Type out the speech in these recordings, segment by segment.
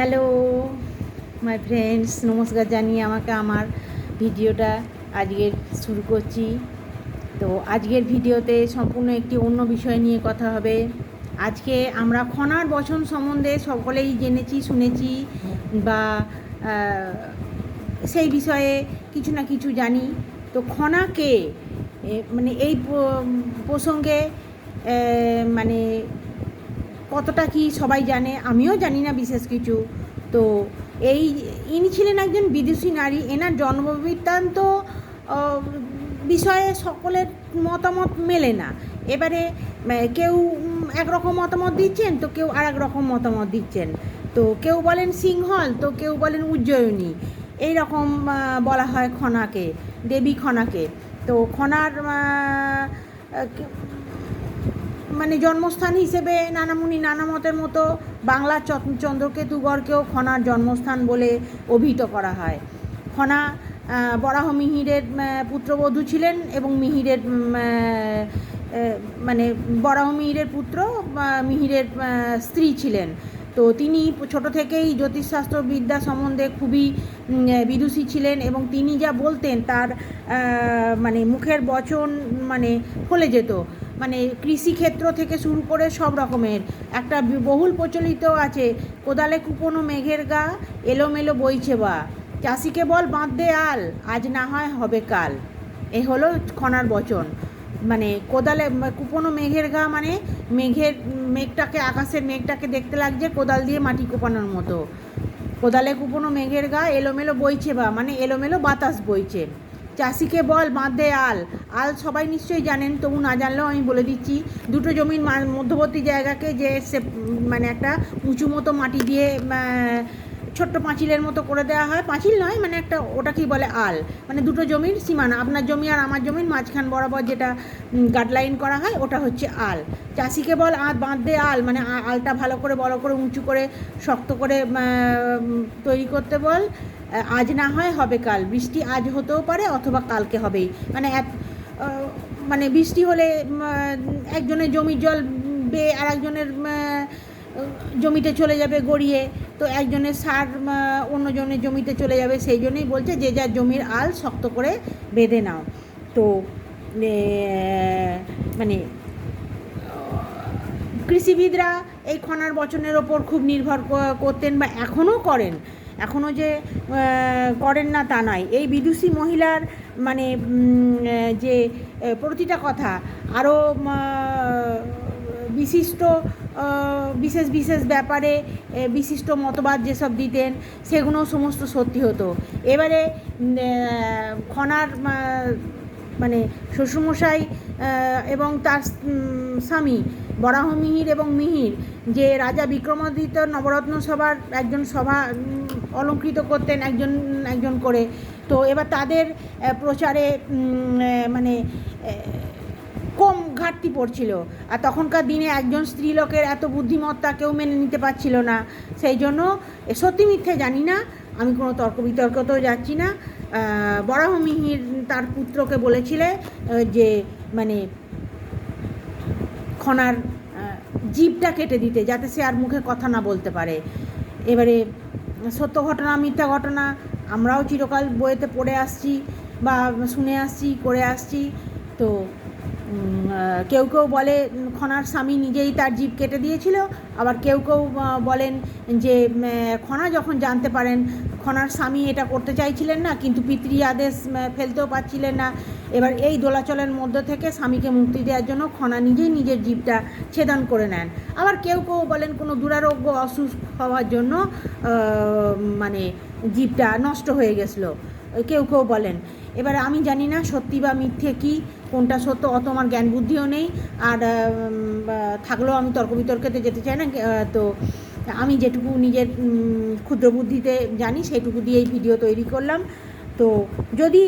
Hello my friends নমস্কার জানিয়ে আমাকে আমার ভিডিওটা আজকের শুরু করছি। তো আজকের ভিডিওতে সম্পূর্ণ একটি অন্য বিষয় নিয়ে কথা হবে। আজকে আমরা খনার বচন সম্বন্ধে সকলেই জেনেছি শুনেছি বা সেই বিষয়ে কিছু না কিছু জানি। তো খনা কে? এ, মানে এই প্রসঙ্গে মানে কতটা কি সবাই জানে? আমিও জানি না বিশেষ কিছু। তো এই, ইনি ছিলেন একজন বিদেশি নারী। এনার জন্মবৃত্তান্ত বিষয়ে সকলের মতামত মেলে না। এবারে কেউ একরকম মতামত দিচ্ছেন, তো কেউ আর রকম মতামত দিচ্ছেন। তো কেউ বলেন সিংহল, তো কেউ বলেন উজ্জয়িনী। এই রকম বলা হয় খনাকে, দেবী খনাকে। তো খনার মানে জন্মস্থান হিসেবে নানামুনি নানামতের মতো বাংলার চ- চন্দ্রকেতুগড়কেও খনার জন্মস্থান বলে অভিহিত করা হয়। খনা বরাহ মিহিরের পুত্রবধূ ছিলেন এবং মিহিরের মানে বরাহ মিহিরের পুত্র মিহিরের স্ত্রী ছিলেন। তো তিনি ছোট থেকেই জ্যোতিষশাস্ত্র বিদ্যা সম্বন্ধে খুবই বিদুষী ছিলেন এবং তিনি যা বলতেন তার মানে মুখের বচন মানে ফলে যেত। মানে কৃষিক্ষেত্র থেকে শুরু করে সব রকমের। একটা বহুল প্রচলিত আছে, কোদালে কুপনো মেঘের গা, এলোমেলো বইছে বা। চাষিকে বল বাঁধ দে আল, আজ না হয় হবে কাল। এ হলো খনার বচন। মানে কোদালে কুপনো মেঘের গা মানে মেঘের মেঘটাকে, আকাশের মেঘটাকে দেখতে লাগছে কোদাল দিয়ে মাটি কোপানোর মতো। কোদালে কুপনো মেঘের গা, এলোমেলো বইছে বা মানে এলোমেলো বাতাস বইছে। চাষিকে বল বাঁধে আল। আল সবাই নিশ্চয়ই জানেন, তবু না জানলেও আমি বলে দিচ্ছি, দুটো জমির মধ্যবর্তী জায়গাকে যে সে মানে একটা উঁচু মতো মাটি দিয়ে ছোট্ট পাঁচিলের মতো করে দেওয়া হয়। পাঁচিল নয় মানে একটা ওটাকেই বলে, আল। মানে দুটো জমির সীমানা, আপনার জমি আর আমার জমির মাঝখান বরাবর যেটা গাডলাইন করা হয়, ওটা হচ্ছে আল। চাষিকে বল, আ বাঁধতে আল মানে আলটা ভালো করে, বড় করে, উঁচু করে, শক্ত করে তৈরি করতে বল। আজ না হয় হবে কাল। বৃষ্টি আজ হতেও পারে অথবা কালকে হবেই। মানে এক মানে বৃষ্টি হলে একজনের জমির জল বেয়ে আর একজনের জমিতে চলে যাবে গড়িয়ে। তো একজনের সার অন্যজনের জমিতে চলে যাবে। সেই জন্যই বলছে, যে যার জমির আল শক্ত করে বেঁধে নাও। তো মানে কৃষিবিদরা এই খনার বচনের ওপর খুব নির্ভর করতেন বা এখনও করেন। এখনও যে করেন না তা নয়। এই বিদুষী মহিলার মানে যে প্রতিটা কথা আরও বিশিষ্ট বিশেষ বিশেষ ব্যাপারে বিশিষ্ট মতবাদ যেসব দিতেন সেগুলো সমস্ত সত্যি হতো। এবারে খনার মানে শ্বশুরমশাই এবং তার স্বামী বরাহ মিহির এবং মিহির, যে রাজা বিক্রমাদিত্য নবরত্ন সভার একজন সভা অলঙ্কৃত করতেন একজন একজন করে। তো এবার তাদের প্রচারে মানে কম ঘাটতি পড়ছিল। আর তখনকার দিনে একজন স্ত্রীলোকের এত বুদ্ধিমত্তা কেউ মেনে নিতে পারছিল না। সেই জন্য সত্যি মিথ্যে জানি না। আমি কোনো তর্ক বিতর্কতেও যাচ্ছি না। আহ, বরাহ মিহির তার পুত্রকে বলেছিলে যে মানে খনার জীবটা কেটে দিতে যাতে সে আর মুখে কথা না বলতে পারে। এবারে সত্য ঘটনা মিথ্যা ঘটনা আমরাও চিরকাল বইয়েতে পড়ে আসছি বা শুনে আসছি করে আসছি তো কেউ কেউ বলে খনার স্বামী নিজেই তার জীব কেটে দিয়েছিল। আবার কেউ কেউ বলেন যে খনা যখন জানতে পারেন, খনার স্বামী এটা করতে চাইছিলেন না, কিন্তু পিতৃ আদেশ ফেলতেও পারছিলেন না। এবার এই দোলাচলের মধ্যে থেকে স্বামীকে মুক্তি দেওয়ার জন্য খনা নিজেই নিজের জীবটা ছেদন করে নেন। আবার কেউ কেউ বলেন কোনো দুরারোগ্য, অসুস্থ হওয়ার জন্য মানে জীবটা নষ্ট হয়ে গেছিল। কেউ কেউ বলেন। এবার আমি জানি না সত্যি বা মিথ্যে কি কোনটা সত্য অত আমার জ্ঞান বুদ্ধিও নেই। আর থাকলেও আমি তর্ক বিতর্কেতে যেতে চাই না। তো আমি যেটুকু নিজের ক্ষুদ্র বুদ্ধিতে জানি, সেইটুকু দিয়ে এই ভিডিও তৈরি করলাম। তো যদি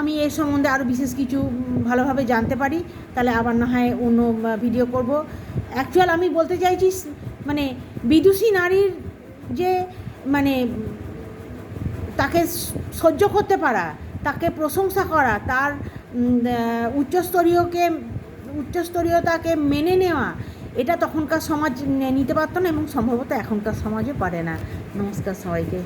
আমি এর সম্বন্ধে আরও বিশেষ কিছু ভালোভাবে জানতে পারি, তাহলে আবার না হয় অন্য ভিডিও করব। অ্যাকচুয়াল আমি বলতে চাইছি মানে বিদুষী নারীর যে মানে তাকে সহ্য করতে পারা, তাকে প্রশংসা করা, তার উচ্চস্তরীয়কে উচ্চস্তরীয়তাকে মেনে নেওয়া, এটা তখনকার সমাজ নিতে পারতো না এবং সম্ভবত এখনকার সমাজও পারে না। নমস্কার সবাইকে।